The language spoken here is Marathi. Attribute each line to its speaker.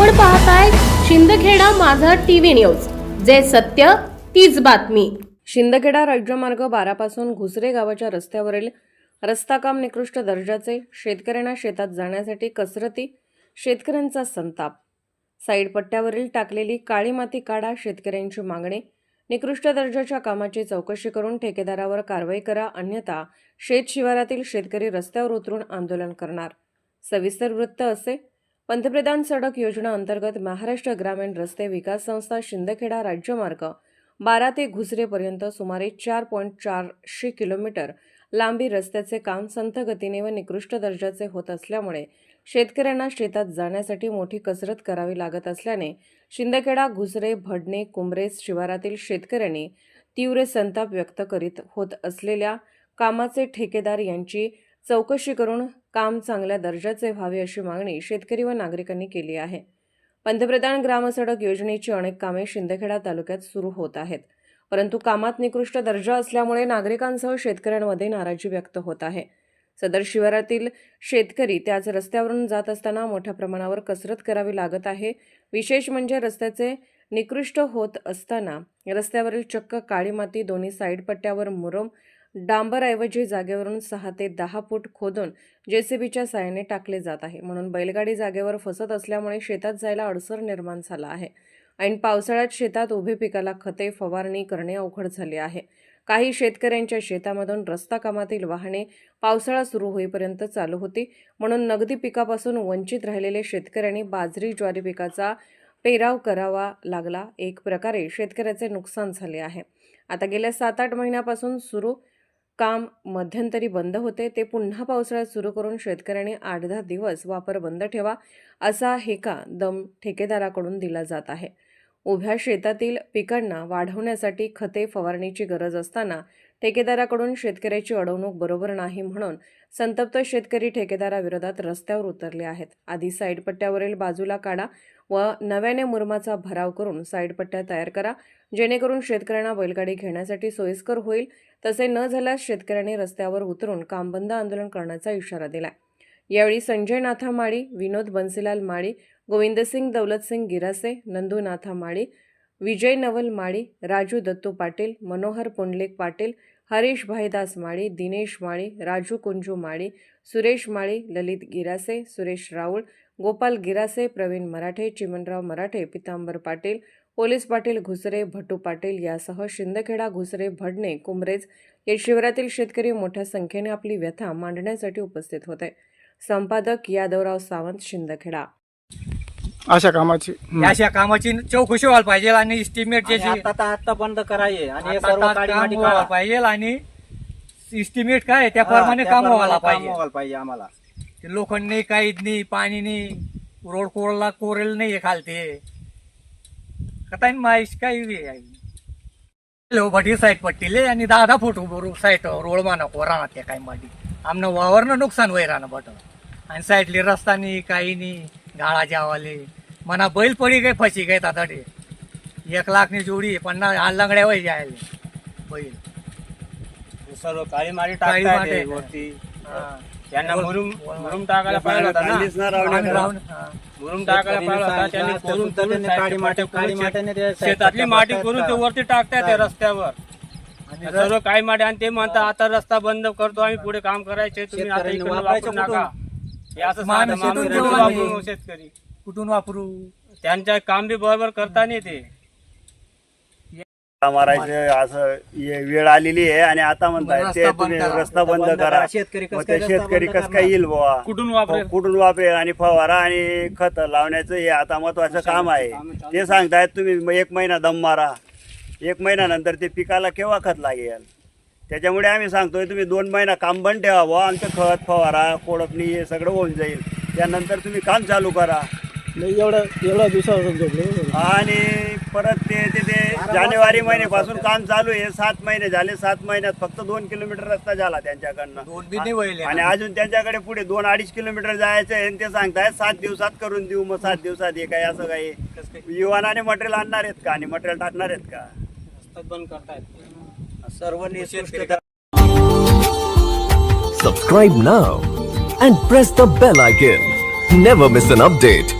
Speaker 1: आपण पाहताय शिंदखेडा माझा टीव्ही न्यूज. जे सत्य तीच बातमी. शिंदखेडा राज्यमार्ग बारापासून घुसरे गावाच्या रस्त्यावरील रस्ता काम निकृष्ट दर्जाचे शेतकऱ्यांना शेतात जाण्यासाठी कसरती शेतकऱ्यांचा संताप. साईड पट्ट्यावरील टाकलेली काळी माती काढा शेतकऱ्यांची मागणी निकृष्ट दर्जाच्या कामाची चौकशी करून ठेकेदारावर कारवाई करा अन्यथा शेत शिवारातील शेतकरी रस्त्यावर उतरून आंदोलन करणार. सविस्तर वृत्त असे पंतप्रधान सडक योजना अंतर्गत महाराष्ट्र ग्रामीण रस्ते विकास संस्था शिंदखेडा राज्यमार्ग बारा ते घुसरेपर्यंत सुमारे चार पॉईंट चारशे किलोमीटर लांबी रस्त्याचे काम संथ गतीने व निकृष्ट दर्जाचे होत असल्यामुळे शेतकऱ्यांना शेतात जाण्यासाठी मोठी कसरत करावी लागत असल्याने शिंदखेडा घुसरे भडणे कुंबरेस शिवारातील शेतकऱ्यांनी तीव्र संताप व्यक्त करीत होत असलेल्या कामाचे ठेकेदार यांची चौकशी करून काम चांगल्या दर्जाचे व्हावे अशी मागणी शेतकरी व नागरिकांनी केली आहे. पंतप्रधान ग्रामसडक योजनेची अनेक कामे शिंदखेडा तालुक्यात सुरू होत आहेत. परंतु कामात निकृष्ट दर्जा असल्यामुळे नागरिकांसह शेतकऱ्यांमध्ये नाराजी व्यक्त होत आहे. सदर शिवारातील शेतकरी त्याच रस्त्यावरून जात असताना मोठ्या प्रमाणावर कसरत करावी लागत आहे. विशेष म्हणजे रस्त्याचे निकृष्ट होत असताना रस्त्यावरील चक्क काळी माती दोन्ही साईड पट्ट्यावर मुरम डांबरऐवजी जागेवरून सहा ते दहा फूट खोदून जेसीबीच्या साहाय्याने टाकले जात आहे. म्हणून बैलगाडी जागेवर फसत असल्यामुळे शेतात जायला अडसर निर्माण झाला आहे ऐन पावसाळ्यात शेतात उभे पिकाला खते फवारणी करणे अवघड झाले आहे. काही शेतकऱ्यांच्या शेतामधून रस्ता कामातील वाहने पावसाळा सुरू होईपर्यंत चालू होती. म्हणून नगदी पिकापासून वंचित राहिलेले शेतकऱ्यांनी बाजरी ज्वारी पिकाचा पेराव करावा लागला. एक प्रकारे शेतकऱ्याचे नुकसान झाले आहे. आता गेल्या सात आठ महिन्यापासून सुरू काम मध्यंतरी बंद होते ते पुन्हा पावसाळ्यात सुरू करून शेतकऱ्यांनी आठ दहा दिवस वापर बंद ठेवा असा हेका दम ठेकेदाराकडून दिला जात आहे. उभ्या शेतातील पिकांना वाढवण्यासाठी खते फवारणीची गरज असताना ठेकेदाराकडून शेतकऱ्याची अडवणूक बरोबर नाही म्हणून संतप्त शेतकरी ठेकेदाराविरोधात रस्त्यावर उतरले आहेत. आधी साईडपट्ट्यावरील बाजूला काढा व नव्याने मुरमाचा भराव करून साईडपट्ट्या तयार करा. जेणेकरून शेतकऱ्यांना बैलगाडी घेण्यासाठी सोयीस्कर होईल. तसे न झाल्यास शेतकऱ्यांनी रस्त्यावर उतरून कामबंद आंदोलन करण्याचा इशारा दिला यावेळी संजय नाथा माळी विनोद बन्सीलाल माळी गोविंदसिंग दौलतसिंग गिरासे नंदू नाथा माळी विजय नवल माळी राजू दत्तू पाटील मनोहर पुंडलिक पाटील हरीश भाईदास माळी दिनेश माळी राजू कुंजू माळी सुरेश माळी ललित गिरासे सुरेश राऊळ गोपाल गिरासे प्रवीण मराठे चिमणराव मराठे पितांबर पाटील पोलीस पाटील घुसरे भटू पाटील यासह शिंदखेडा घुसरे भडणे कुमरेज या शिबिरातील शेतकरी मोठ्या संख्येने आपली व्यथा मांडण्यासाठी उपस्थित होते. संपादक यादवराव सावंत शिंदखेडा.
Speaker 2: अशा कामाची.
Speaker 3: अशा कामाची चौकशी व्हायला पाहिजे आणि इस्टिमेट
Speaker 4: आता बंद कराये आणि हे सर्व काढा.
Speaker 3: पाहिजे आणि इस्टिमेट काय त्याप्रमाणे
Speaker 4: हा,
Speaker 3: काम व्हायला पाहिजे
Speaker 4: आम्हाला.
Speaker 3: ते लोखंड नाही काहीच नाही पाणी नाही रोड कोरला कोरेल नाही खालते. कथा माहीस काही आहे. लो भटी साईड पट्टीले आणि दहा दहा फूट साईड रोड माना कोराना त्या काही माडी आमनं वावरनं नुकसान होई राहणं बट. आणि साईडले रस्ता नाही काही नाही गाळा जावाले. मना बैल पडी काय फशी काय तातडे. एक लाखनी जोडी पन्नास हा लंगड्या वय जायले. बैल.
Speaker 4: सर्व काळी
Speaker 3: काळी
Speaker 4: टाकतायत हे
Speaker 3: हा.
Speaker 4: त्यांना
Speaker 3: वळ-
Speaker 4: मुरुम मुरुम टाकायला होता ना.
Speaker 3: हा.
Speaker 4: मुरुम टाकायला पाहिजे होता. त्यांनी करून करून
Speaker 5: काळी काळी ते
Speaker 4: शेतातली माती करून ते वरती टाकतायत ते रस्त्यावर.
Speaker 3: आणि
Speaker 4: सर्व काही माटी आणि ते म्हणतात आता रस्ता बंद करतो आम्ही पुढे काम करायचे तुम्ही आता
Speaker 5: शेतकऱ्यांनी
Speaker 4: इकडनं
Speaker 5: वापरायचं
Speaker 4: वापरू नका. हे असं
Speaker 3: मग आम्ही
Speaker 4: सांगतात.
Speaker 3: शेतून
Speaker 4: आम्ही
Speaker 3: घेऊ
Speaker 4: कुठून
Speaker 3: आम्ही.
Speaker 4: वापरू शेतकरी.
Speaker 3: कुठून वापरू?
Speaker 4: त्यांच्या काम बी बरोबर करता नाही ते
Speaker 6: मारायचे असं ये- वेळ आलेली आहे आणि आता म्हणताय ते तुम्ही. रस्ता बंद करा.
Speaker 5: शेतकरी
Speaker 6: मग ते शेतकरी कसं काय येईल बुवा?
Speaker 4: कुठून वापरेल?
Speaker 6: कुठून वापरेल आणि फवारा आणि खत लावण्याचं हे आता महत्वाचं काम आहे. ते सांगतायत तुम्ही एक महिना दम मारा. एक महिन्यानंतर ते पिकाला केव्हा खत लागेल? त्याच्यामुळे आम्ही सांगतोय तुम्ही दोन महिना काम बंद ठेवा बुवा आमचं खत फवारा कोळपणी हे सगळं होऊन जाईल. त्यानंतर तुम्ही काम चालू करा.
Speaker 2: नाही एवढ्या एवढ्या दिवसापासून झोपलो.
Speaker 6: आणि परत ते ते ते जानेवारी महिन्यापासून काम चालू आहे. सात महिने झाले सात महिन्यात फक्त दोन किलोमीटर रस्ता झाला त्यांच्याकडनं. आणि अजून त्यांच्याकडे पुढे दोन अडीच किलोमीटर जायचं आहे आणि ते सांगतायत सात दिवसात करून देऊ मग सात दिवसात हे काय असं काही. युवानाने मटेरियल आणणार आहेत का? आणि मटेरियल टाकणार आहेत का?
Speaker 4: रस्ता बंद करतायत.
Speaker 5: सर्व
Speaker 7: Subscribe now and press the bell icon. Never miss an update.